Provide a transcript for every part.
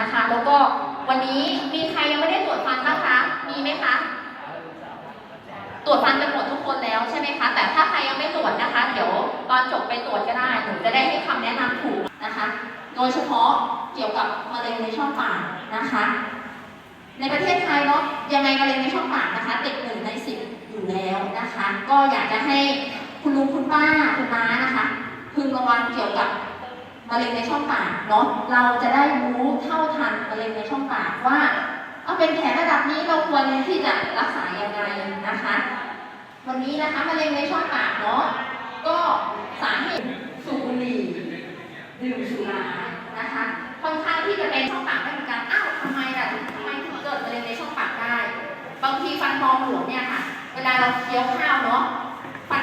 นะคะ แล้วก็วันนี้มีใครยังไม่ได้ตรวจฟันบ้างคะ มีไหมคะ ตรวจฟันกันหมดทุกคนแล้วใช่ไหมคะ แต่ถ้าใครยังไม่ตรวจนะคะ เดี๋ยวตอนจบไปตรวจก็ได้หนูจะได้ให้คำแนะนำถูกนะคะ โดยเฉพาะเกี่ยวกับมะเร็งในช่องปากนะคะ ในประเทศไทยเนาะยังไงมะเร็งในช่องปากนะคะติดหนึ่งในสิบอยู่แล้วนะคะ ก็อยากจะให้คุณลุงคุณป้าคุณน้านะคะพึงระวังเกี่ยวกับ มะเร็งในช่องปากเนาะเราจะได้รู้เท่าทันมะเร็งในช่องปากว่า เอาเป็นแผลระดับนี้เราควรที่จะรักษายังไงนะคะ วันนี้นะคะมะเร็งในช่องปากเนาะก็สาเหตุสูบบุหรี่ดื่มสุรานะคะค่อนข้างที่จะเป็นช่องปากได้เหมือนกันอ้าวทำไมล่ะทำไมถึงเกิดมะเร็งในช่องปากได้ บางทีฟันปลอมหลวมเนี่ยค่ะ เวลาเราเคี้ยวข้าวเนาะ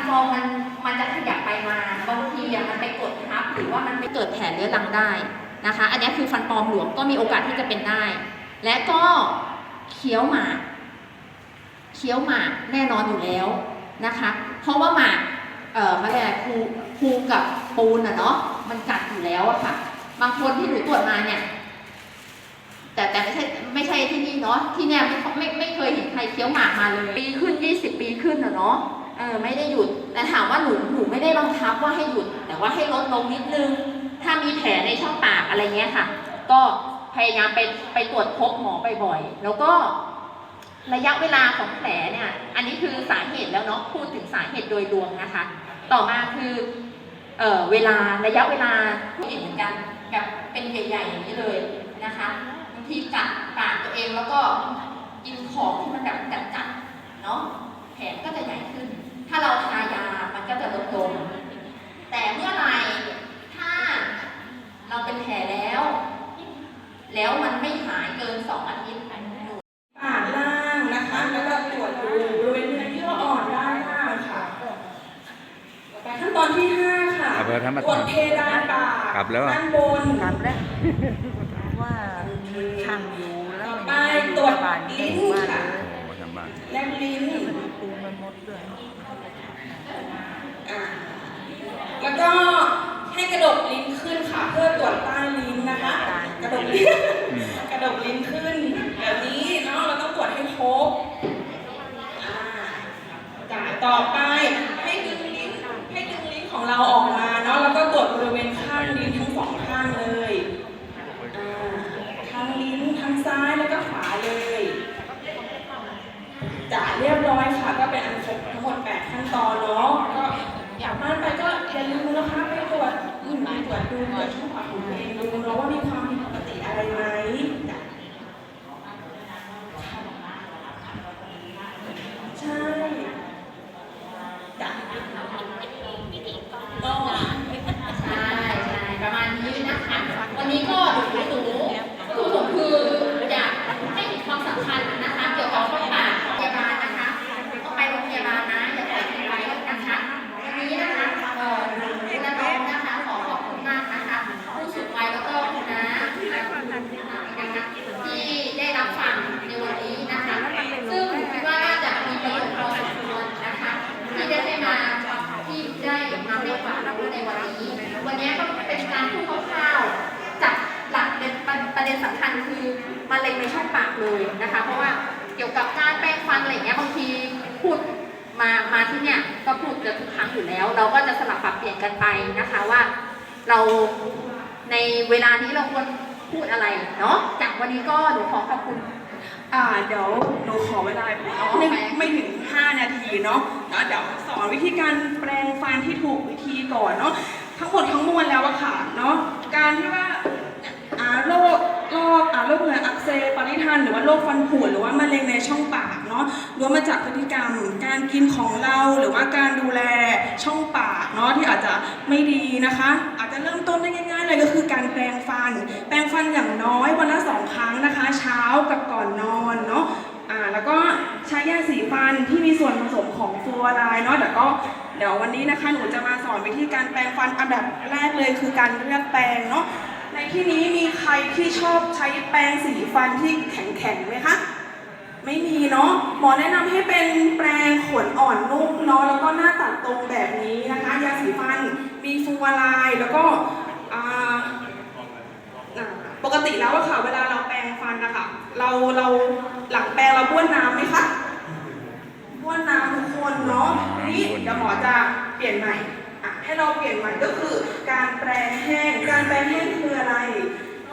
ฟอมมันมันจะขยับไปมาบางทีอะมันไปกดทับหรือว่ามันไปเกิดแผลเรื้อรังได้นะคะ อันนี้คือฟันปลอมหลวมก็มีโอกาสที่จะเป็นได้ และก็เคี้ยวหมากเคี้ยวหมากแน่นอนอยู่แล้วนะคะ เพราะว่าหมากเอ่อเขาเรียกอะไรภูภูกับปูนอะเนาะมันกัดอยู่แล้วอะค่ะ บางคนที่หนูตรวจมาเนี่ยแต่แต่ไม่ใช่ไม่ใช่ที่นี่เนาะที่เนี่ยไม่ไม่ไม่เคยเห็นใครเคี้ยวหมากมาเลย ปีขึ้น 20 ปีขึ้นอะเนาะ เออไม่ได้หยุด แต่ถามว่าหนูหนูไม่ได้บังคับว่าให้หยุด แต่ว่าให้ลดลงนิดนึง ถ้ามีแผลในช่องปากอะไรเงี้ยค่ะ ก็พยายามไปไปตรวจพบหมอบ่อยๆ แล้วก็ระยะเวลาของแผลเนี่ย อันนี้คือสาเหตุแล้วเนาะพูดถึงสาเหตุโดยรวมนะคะ ต่อมาคือเออเวลาระยะเวลาเห็นเหมือนกันแบบเป็นใหญ่ๆอย่างนี้เลยนะคะบางทีกัดปากตัวเองแล้วก็กินของที่มันแบบจัดๆเนาะแผลก็จะใหญ่ขึ้น ถ้าเราทายา มันก็จะลดลง แต่เมื่อไหร่ถ้าเราเป็นแผลแล้ว แล้วมันไม่หายเกินสองอาทิตย์ปากล่างนะคะ แล้วก็ตรวจดูบริเวณเนื้อเยื่ออ่อนด้านล่างค่ะต่อไปขั้นตอนที่ห้าค่ะครับเบอร์ธรรมตรวจเพดานปากครับแล้วอะ ด้านบน กลับแล้วว่าช่างอยู่แล้วต่อมันไปยังอยู่ตรวจกับบ้านลิ้นอยู่บ้านค่ะเลยโอ้ทำบ้าน แลบลิ้นปูมันหมดด้วย อ่า แล้วก็ให้กระดกลิ้นขึ้นค่ะ เพื่อตรวจใต้ลิ้นนะคะ กระดกลิ้นอืมกระดกลิ้นขึ้นแบบนี้เนาะเราต้องตรวจให้ครบอ่าจ่ายต่อไปให้ดึงลิ้นให้ดึงลิ้นของเราออกมาเนาะแล้วก็ตรวจบริเวณข้างลิ้นทั้งสองข้างเลยอ่าทั้งลิ้นทั้งซ้ายแล้วก็ขวาเลยจ่ายเรียบร้อยค่ะก็เป็นอันครบทั้งหมด 8 ขั้นตอนเนาะ ลับบ้านไปก็อย่าลืมนะคะไปตรวจอืมตรวจดูตรวจช่องปากของตัวเองดูเนาะว่ามีความผิดปกติอะไรไหมจ้ะใช่จ้ะก็ ใช่ใช่ประมาณนี้นะคะ วันนี้ก็หนูหนูหนูหนูคืออยากให้เห็นความสำคัญนะคะ เกี่ยวกับช่องปากพยาบาลนะคะต้องไปโรงพยาบาลนะอย่าปล่อยทิ้งไว้นะคะ วันนี้นะคะเอ่อหนูและน้องนะคะขอขอบคุณมากนะคะผู้สูงวัยแล้วก็คุณน้าและคุณนะคะที่ได้รับฟังในวันนี้นะคะ ซึ่งคิดว่าน่าจะมีประโยชน์พอสมควรนะคะ ที่ได้ให้มาที่ได้มาให้ฝากเราในวันนี้ วันนี้ก็เป็นการพูดคร่าวๆจับหลักเป็นประเด็นสำคัญคือมะเร็งใน ช่องปากเลยนะคะ เพราะว่าเกี่ยวกับการแปรงฟันอะไรอย่างเงี้ยบางทีพูดมามาที่เนี่ยก็พูดกันทุกครั้งอยู่แล้ว เราก็จะสลับปรับเปลี่ยนกันไปนะคะว่าเราในเวลานี้เราควรพูดอะไรเนาะจากวันนี้ก็หนูขอขอบคุณอ่าเดี๋ยวหนูขอเวลาไม่ไม่ถึง 5 นาทีเนาะแล้วเดี๋ยวสอนวิธีการแปรงฟันที่ถูกวิธีก่อนเนาะทั้งหมดทั้งมวลแล้วอะค่ะเนาะการที่ว่าอ่าโรค โรคอ่าโรคเหงื่ออักเสบปริทันหรือว่าโรคฟันผุหรือว่ามะเร็งในช่องปากเนาะล้วนมาจากพฤติกรรมการกินของเราหรือว่าการดูแลช่องปากเนาะที่อาจจะไม่ดีนะคะ อาจจะเริ่มต้นได้ง่าย ๆ เลยก็คือการแปรงฟัน แปรงฟันอย่างน้อยวันละสองครั้งนะคะ เช้ากับก่อนนอนเนาะอ่าแล้วก็ใช้ยาสีฟันที่มีส่วนผสมของฟลูออไรด์เนาะเดี๋ยวก็เดี๋ยววันนี้นะคะหนูจะมาสอนวิธีการแปรงฟันอันดับแรกเลยคือการเลือกแปรงเนาะ ในที่นี้มีใครที่ชอบใช้แปรงสีฟันที่แข็งๆไหมคะ ไม่มีเนาะ หมอแนะนำให้เป็นแปรงขนอ่อนนุ่มเนาะ แล้วก็หน้าตัดตรงแบบนี้นะคะ ยาสีฟัน มีฟลูออไรด์แล้วก็อ่าปกติแล้วอะค่ะ เวลาเราแปรงฟันนะคะ เราเราหลังแปรงเราบ้วนน้ำไหมคะบ้วนน้ำทุกคนเนาะ นี่เดี๋ยวหมอจะเปลี่ยนใหม่ ให้เราเปลี่ยนใหม่ก็คือ การแปรงแห้ง การแปรงแห้งคืออะไร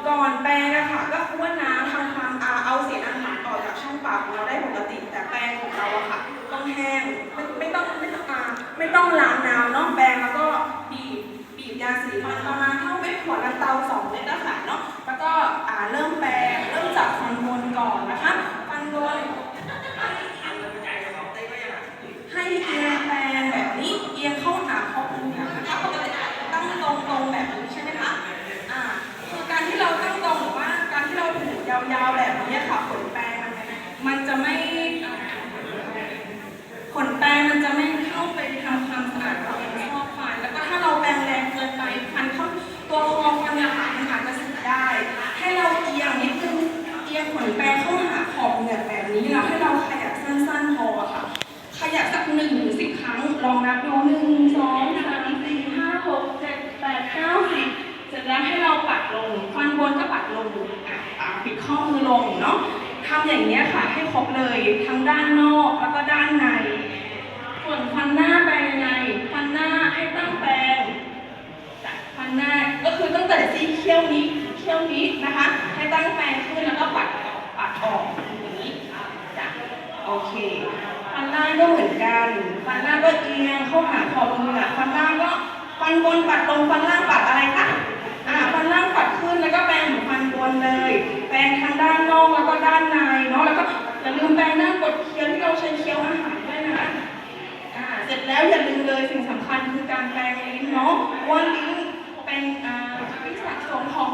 ก่อนแปรงอะค่ะก็บ้วนน้ำทำความอาเอาเศษอาหารออกจากช่องปากของเราได้ปกติ แต่แปรงของเราอะค่ะ ต้องแห้งไม่ไม่ต้องไม่ต้องอาไม่ต้องล้างน้ำเนาะแปรงแล้วก็บีบบีบยาสีฟันประมาณเท่าเม็ดหัวน้ำเตาสองเม็ดนะคะเนาะแล้วก็อ่าเริ่มแปรงเริ่มจากฟันบนก่อนนะคะฟันบนให้เอียงแปรงแบบนี้เอียงเข้าหาคอมือนะคะปกติตั้งตรงตรงๆแบบนี้ใช่ไหมคะอ่าคือการที่เราตั้งตรงหรือว่าการที่เราถูยาวๆแบบนี้ค่ะขนแปรงมันมันจะไม่อ่า ขนแปรงมันจะไม่เข้าไปทำความสะอาดบริเวณซอกฟัน แล้วก็ถ้าเราแปรงแรงเกินไปฟันเข้าตัวคอฟันเนี่ยค่ะมันอาจจะสึกได้ ให้เราเอียงนิดนึงเอียงขนแปรงเข้าหาขอบเหงือกแบบนี้แล้วให้เราขยับสั้นๆพอค่ะ ขยับสักหนึ่งถึงสิบครั้ง ลองนับดูหนึ่งสองสามสี่ห้าหกเจ็ดแปดเก้าสิบเสร็จแล้วให้เราปัดลง ฟันบนก็ปัดลงอะอะปิดข้อมือลงเนาะทำอย่างนี้ค่ะให้ครบเลยทั้งด้านนอกแล้วก็ด้านใน ส่วนฟันหน้าแปรงยังไงฟันหน้าให้ตั้งแปรงจากฟันหน้าก็คือตั้งแต่ซี่เขี้ยวนี้เขี้ยวนี้นะคะ ให้ตั้งแปรงขึ้นแล้วก็ปัดออกปัดออกอย่างนี้จ้ะโอเคฟันล่างก็เหมือนกันฟันล่างก็เอียงเข้าหาขอบมืออะฟันล่างก็ฟันบนปัดลงฟันล่างปัดอะไรคะอ่าฟันล่างปัดขึ้นแล้วก็แปรงเหมือนฟันบนเลย ปรงทั้งด้านนอกแล้วก็ด้านในเนาะแล้วก็อย่าลืมแปรงหน้ากดเคี้ยวที่เราใช้เคี้ยวอาหารด้วยนะอ่าเสร็จแล้วอย่าลืมเลยสิ่งสำคัญคือการแปรงลิ้นเนาะว่าลิ้นเป็นอ่าที่สะสมของ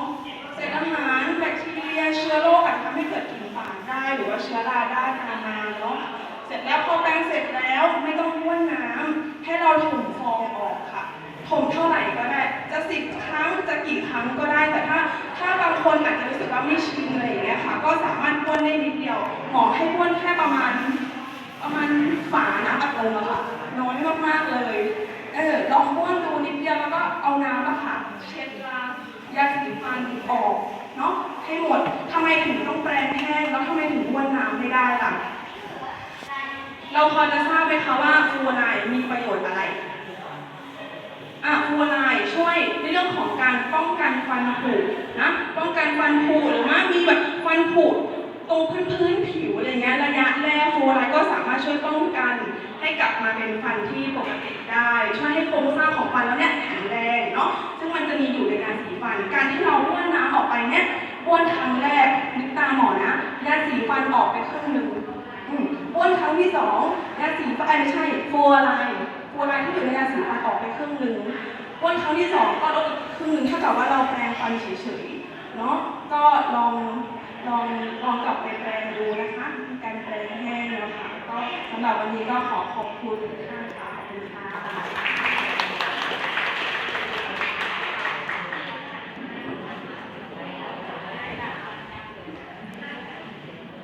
เศษอาหารแบคทีเรียเชื้อโรคอาจทำให้เกิดกลิ่นปากได้หรือว่าเชื้อราได้ตามมาเนาะเสร็จแล้วพอแปรงเสร็จแล้วไม่ต้องบ้วนน้ำให้เราถมฟองออกค่ะถมเท่าไหร่ก็ได้จะสิบครั้งจะกี่ครั้งก็ได้แต่ถ้าถ้าบางคนอาจจะ หมอให้บ้วนแค่ประมาณ ประมาณฝาน้ำอัดลมอะค่ะน้อยมากๆเลย เออลองบ้วนดูนิดเดียวแล้วก็เอาน้ำอะค่ะเช็ดล้างยาสีฟันออกเนาะให้หมดทำไมถึงต้องแปรงแห้งแล้วทำไมถึงบ้วนน้ำไม่ได้ล่ะ เราพอจะทราบไหมคะว่าฟลูออไรด์มีประโยชน์อะไรอะฟลูออไรด์ช่วยในเรื่องของการป้องกันฟันผุนะป้องกันฟันผุหรือว่ามีแบบฟันผุ ตรงพื้นพื้นผิวอะไรเงี้ยระยะแรกฟไรด์ก็สามารถช่วยป้องกัน ให้กลับมาเป็นฟันที่ปกติได้ ช่วยให้โครงสร้างของฟันแล้วเนี่ยแข็งแรงเนาะซึ่งมันจะมีอยู่ในการสีฟัน การที่เราบ้วนน้ำออกไปเนี่ยบ้วนครั้งแรกนึกตามหมอนะยาสีฟันออกไปครึ่งหนึ่งบ้วนครั้งที่สองยาสีฟันไม่ใช่โฟไรด์ฟูไรด์ที่อยู่ในยาสีฟันออกไปครึ่งหนึ่งบ้วนครั้งที่สองก็ลดครึ่งหนึ่งเท่ากับว่าเราแปรงฟันเฉยๆเนาะก็ลอง ลองลองกลับไปแปลงดูนะคะการแปลงแห้งนะค่ะก็สำหรับวันนี้ก็ขอขอบคุณท่านค่ะขอบคุณค่ะ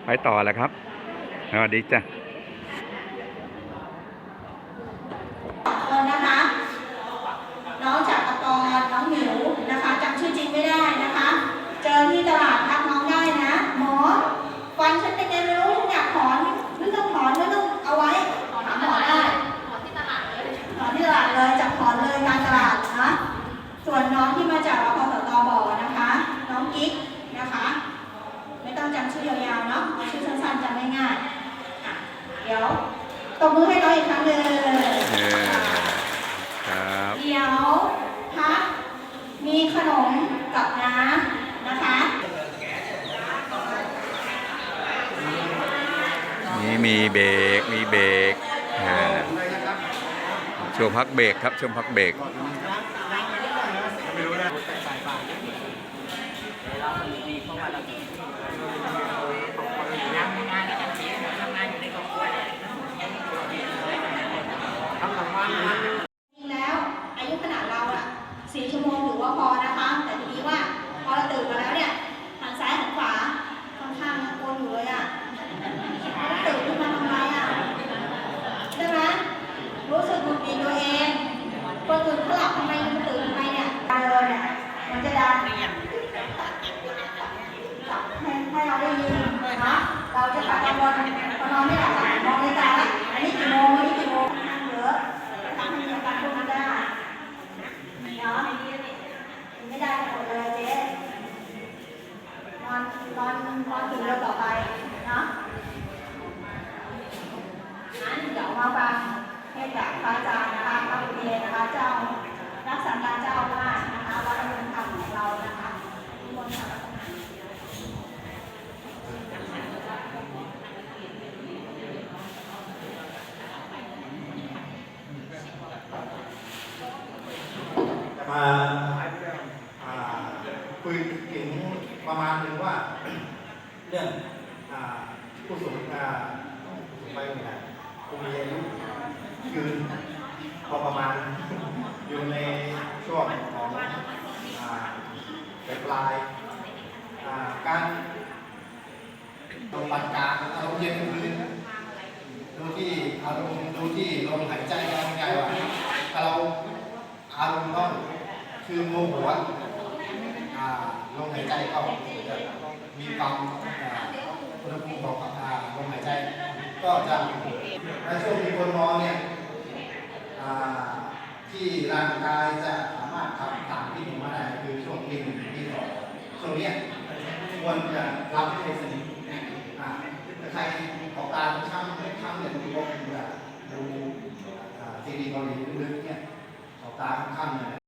ไปต่อแล้วครับสวัสดีจ้ะ คนนะคะ น้องจากรกรน้องหมิวนะคะจำชื่อจริงไม่ได้นะคะ เจอที่ตลาดทักน้องได้นะ หมอ ฟันฉันเป็นไงไม่รู้ฉันอยากถอนไม่ต้องถอนไม่ต้องเอาไว้ถามหมอได้ หมอที่ตลาดเลย ถอนที่ตลาดเลยจับถอนเลยการตลาดนะ ส่วนน้องที่มาจากรพสตบอกนะคะ น้องกิ๊กนะคะ ไม่ต้องจำชื่อยาวๆเนาะเอาชื่อสั้นๆจำง่ายๆอะเดี๋ยวตบมือให้น้องอีกครั้งหนึ่ง เออครับ เดี๋ยวพักมีขนมกับน้ำนะคะ นี่มีเบรกมีเบรกเออ ช่วงพักเบรกครับช่วงพักเบรกจริ อนตอนตอนถึงเดือนต่อไปเนาะนั้นเดี๋ยวมาฟังให้จากพระอาจารย์นะคะพระเรียนนะคะเจ้ารักษาการเจ้า ประมาณหนึ่งว่า เรื่องผู้สูงอ่าผู้สูงวัยเนี่ยผู้มีอายุยืนพอประมาณอยู่ในช่วงของปลายๆอ่าการปฏิการอารมณ์เย็นคือดูที่อารมณ์ดูที่ลมหายใจเราไงว่าถ้าเราอารมณ์ก็คือโมโหอ่าายใจก็จะมีความอุณหภูมิของอ่าลมหายใจ ก็จะในช่วงมีคนมองเนี่ยที่ร่างกายจะสามารถทำตามที่ผมมาได้คือช่วงที่หนึ่งที่สองช่วงนี้ควรจะรับให้สนิทอ่าถ้าใครขอบตาช่างช่างเนี่ยดูว่คุณจะดูซีรีส์เกาหลีลึกๆเนี่ยขอบตาข้างๆเนี่ย